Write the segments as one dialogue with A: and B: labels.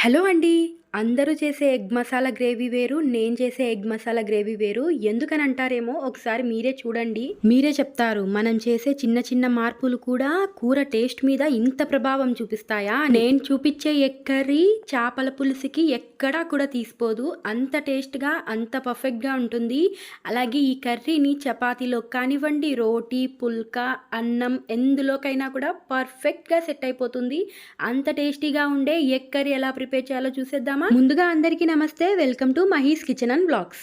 A: Hello అండి అందరూ చేసే ఎగ్ మసాలా గ్రేవీ వేరు నేను చేసే ఎగ్ మసాలా గ్రేవీ వేరు. ఎందుకని అంటారేమో ఒకసారి మీరే చూడండి. మీరే చెప్తారు మనం చేసే చిన్న చిన్న మార్పులు కూడా కూర టేస్ట్ మీద ఇంత ప్రభావం చూపిస్తాయా? నేను చూపించే ఎగ్ కర్రీ చేపల పులుసుకి ఎక్కడా కూడా తీసిపోదు. అంత టేస్ట్గా అంత పర్ఫెక్ట్గా ఉంటుంది. అలాగే ఈ కర్రీని చపాతీలో కానివ్వండి రోటీ పుల్కా అన్నం ఎందులోకైనా కూడా పర్ఫెక్ట్గా సెట్ అయిపోతుంది. అంత టేస్టీగా ఉండే ఎగ్ కర్రీ ఎలా ప్రిపేర్ చేయాలో చూసేద్దాం ముందుగా అందరికీ నమస్తే. Welcome to Mahi's kitchen and blogs.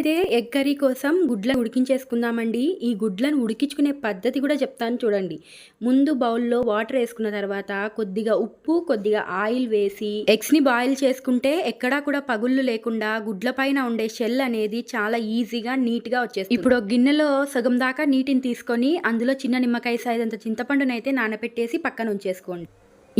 A: అయితే ఎగ్ కర్రీ కోసం గుడ్లను ఉడికించేసుకుందామండి. ఈ గుడ్లను ఉడికించుకునే పద్ధతి కూడా చెప్తాను చూడండి. ముందు బౌల్లో వాటర్ వేసుకున్న తర్వాత కొద్దిగా ఉప్పు కొద్దిగా ఆయిల్ వేసి ఎగ్స్ని బాయిల్ చేసుకుంటే ఎక్కడా కూడా పగుళ్ళు లేకుండా గుడ్ల పైన ఉండే షెల్ అనేది చాలా ఈజీగా నీట్గా వచ్చేస్తుంది. ఇప్పుడు గిన్నెలో సగం దాకా నీటిని తీసుకొని అందులో చిన్న నిమ్మకాయ సైజ్ అంత చింతపండునైతే నానబెట్టేసి పక్కన ఉంచేసుకోండి.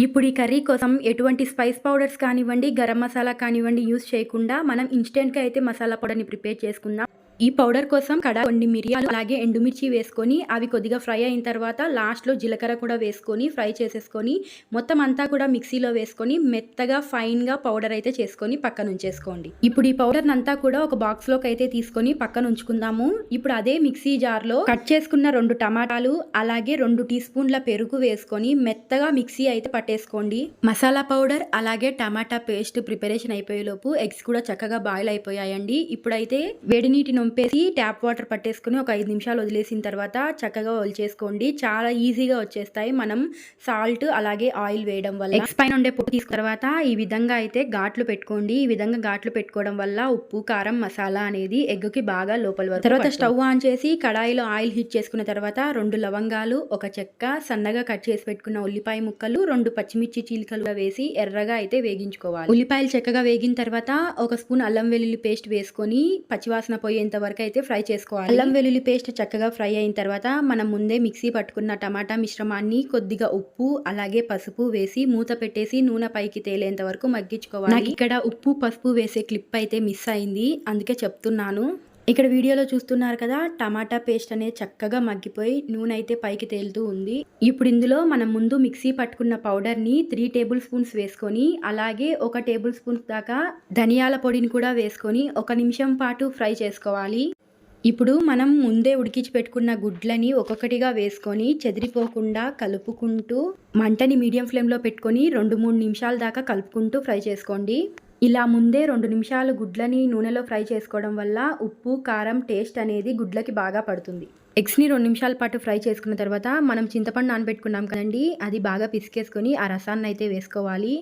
A: ఇప్పుడు ఈ కర్రీ కోసం ఎటువంటి స్పైస్ పౌడర్స్ కానివ్వండి గరం మసాలా కానివ్వండి యూస్ చేయకుండా మనం ఇన్స్టెంట్గా అయితే మసాలా పౌడర్ని ప్రిపేర్ చేసుకుందాం. ఈ పౌడర్ కోసం కడ కొన్ని మిరియాలు అలాగే ఎండుమిర్చి వేసుకొని అవి కొద్దిగా ఫ్రై అయిన తర్వాత లాస్ట్లో జీలకర్ర కూడా వేసుకొని ఫ్రై చేసేసుకొని మొత్తం అంతా కూడా మిక్సీలో వేసుకొని మెత్తగా ఫైన్గా పౌడర్ అయితే చేసుకొని పక్కన ఉంచేసుకోండి. ఇప్పుడు ఈ పౌడర్ అంతా కూడా ఒక బాక్స్లోకి అయితే తీసుకొని పక్కన ఉంచుకుందాము. ఇప్పుడు అదే మిక్సీ జార్లో కట్ చేసుకున్న రెండు టమాటాలు అలాగే రెండు టీ స్పూన్ల పెరుగు వేసుకొని మెత్తగా మిక్సీ అయితే పట్టేసుకోండి. మసాలా పౌడర్ అలాగే టమాటా పేస్ట్ ప్రిపరేషన్ అయిపోయేలోపు ఎగ్స్ కూడా చక్కగా బాయిల్ అయిపోయాయండి. ఇప్పుడైతే వేడి నీటి నొంపేసి ట్యాప్ వాటర్ పట్టేసుకుని ఒక ఐదు నిమిషాలు వదిలేసిన తర్వాత చక్కగా వదిలేసుకోండి చాలా ఈజీగా వచ్చేస్తాయి. మనం సాల్ట్ అలాగే ఆయిల్ వేయడం వల్ల. ఎగ్స్ పైన ఉండే పొట్టు తీసుకున్న తర్వాత ఈ విధంగా అయితే ఘాట్లు పెట్టుకోండి. ఈ విధంగా ఘాట్లు పెట్టుకోవడం వల్ల ఉప్పు కారం మసాలా అనేది ఎగ్గుకి బాగా లోపల వరకు తర్వాత స్టవ్ ఆన్ చేసి కడాయిలో ఆయిల్ హీట్ చేసుకున్న తర్వాత రెండు లవంగాలు ఒక చెక్క సన్నగా కట్ చేసి పెట్టుకున్న ఉల్లిపాయ ముక్కలు రెండు పచ్చిమిర్చి చీలికలుగా వేసి ఎర్రగా అయితే వేగించుకోవాలి. ఉల్లిపాయలు చక్కగా వేగిన తర్వాత ఒక స్పూన్ అల్లం వెల్లుల్లి పేస్ట్ వేసుకొని పచ్చివాసన పోయేంత వరకు అయితే ఫ్రై చేసుకోవాలి. అల్లం వెల్లుల్లి పేస్ట్ చక్కగా ఫ్రై అయిన తర్వాత మనం ముందే మిక్సీ పట్టుకున్న టమాటా మిశ్రమాన్ని కొద్దిగా ఉప్పు అలాగే పసుపు వేసి మూత పెట్టేసి నూనె పైకి తేలేంత వరకు మగ్గించుకోవాలి. నాకు ఇక్కడ ఉప్పు పసుపు వేసే క్లిప్ అయితే మిస్ అయింది. అందుకే చెప్తున్నాను. ఇక్కడ వీడియోలో చూస్తున్నారు కదా టమాటా పేస్ట్ అనేది చక్కగా మగ్గిపోయి నూనె అయితే పైకి తేలుతూ ఉంది. ఇప్పుడు ఇందులో మనం ముందు మిక్సీ పట్టుకున్న పౌడర్ని త్రీ టేబుల్ స్పూన్స్ వేసుకొని అలాగే ఒక టేబుల్ స్పూన్స్ దాకా ధనియాల పొడిని కూడా వేసుకొని ఒక నిమిషం పాటు ఫ్రై చేసుకోవాలి. ఇప్పుడు మనం ముందే ఉడికించి పెట్టుకున్న గుడ్లని ఒక్కొక్కటిగా వేసుకొని చెదిరిపోకుండా కలుపుకుంటూ మంటని మీడియం ఫ్లేమ్లో పెట్టుకొని రెండు మూడు నిమిషాల దాకా కలుపుకుంటూ ఫ్రై చేసుకోండి. ఇలా ముందే రెండు నిమిషాలు గుడ్లని నూనెలో ఫ్రై చేసుకోవడం వల్ల ఉప్పు కారం టేస్ట్ అనేది గుడ్లకి బాగా పడుతుంది. ఎగ్స్ని రెండు నిమిషాల పాటు ఫ్రై చేసుకున్న తర్వాత మనం చింతపండు నానబెట్టుకున్నాం కదండి అది బాగా పిసికేసుకొని ఆ రసాన్ని అయితే వేసుకోవాలి.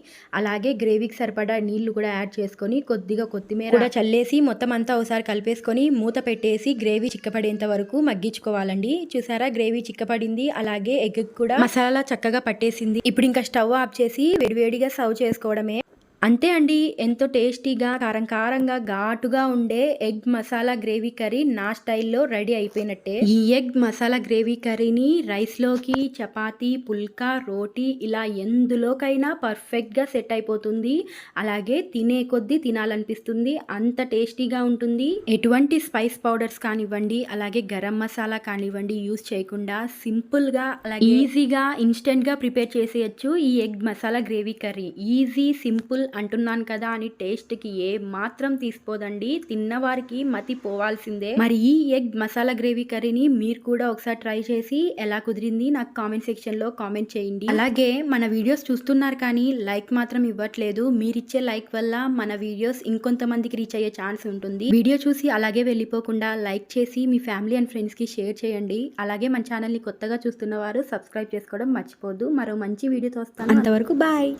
A: అలాగే గ్రేవీకి సరిపడా నీళ్ళు కూడా యాడ్ చేసుకొని కొద్దిగా కొత్తిమీర కూడా చల్లేసి మొత్తం అంతా ఒకసారి కలిపేసుకొని మూత పెట్టేసి గ్రేవీ చిక్కపడేంత వరకు మగ్గించుకోవాలండి. చూసారా గ్రేవీ చిక్కపడింది అలాగే ఎగ్ కూడా మసాలా చక్కగా పట్టేసింది. ఇప్పుడు ఇంకా స్టవ్ ఆఫ్ చేసి వేడివేడిగా సర్వ్ చేసుకోవడమే అంతే అండి ఎంతో టేస్టీగా కారం కారంగా ఘాటుగా ఉండే ఎగ్ మసాలా గ్రేవీ కర్రీ నా స్టైల్లో రెడీ అయిపోయినట్టే. ఈ ఎగ్ మసాలా గ్రేవీ కర్రీని రైస్లోకి చపాతీ పుల్కా రోటీ ఇలా ఎందులోకైనా పర్ఫెక్ట్గా సెట్ అయిపోతుంది. అలాగే తినే కొద్దీ తినాలనిపిస్తుంది అంత టేస్టీగా ఉంటుంది. ఎటువంటి స్పైస్ పౌడర్స్ కానివ్వండి అలాగే గరం మసాలా కానివ్వండి యూస్ చేయకుండా సింపుల్గా అలాగే ఈజీగా ఇన్స్టెంట్గా ప్రిపేర్ చేసేయచ్చు ఈ egg masala gravy curry. Easy simple అంటున్నాను కదా అని టేస్ట్కి ఏ మాత్రం తీసిపోదండి తిన్నవారికి మతి పోవాల్సిందే. మరి ఈ ఎగ్ మసాలా గ్రేవీ కర్రీని మీరు కూడా ఒకసారి ట్రై చేసి ఎలా కుదిరింది నాకు కామెంట్ సెక్షన్లో కామెంట్ చేయండి. అలాగే మన వీడియోస్ చూస్తున్నారు కానీ లైక్ మాత్రం ఇవ్వట్లేదు. మీరిచ్చే లైక్ వల్ల మన వీడియోస్ ఇంకొంతమందికి రీచ్ అయ్యే ఛాన్స్ ఉంటుంది. వీడియో చూసి అలాగే వెళ్ళిపోకుండా లైక్ చేసి మీ ఫ్యామిలీ అండ్ ఫ్రెండ్స్కి షేర్ చేయండి. అలాగే మన ఛానల్ని కొత్తగా చూస్తున్న వారు సబ్స్క్రైబ్ చేసుకోవడం మర్చిపోద్దు మరో మంచి వీడియోతో వస్తాను. అంతవరకు బాయ్.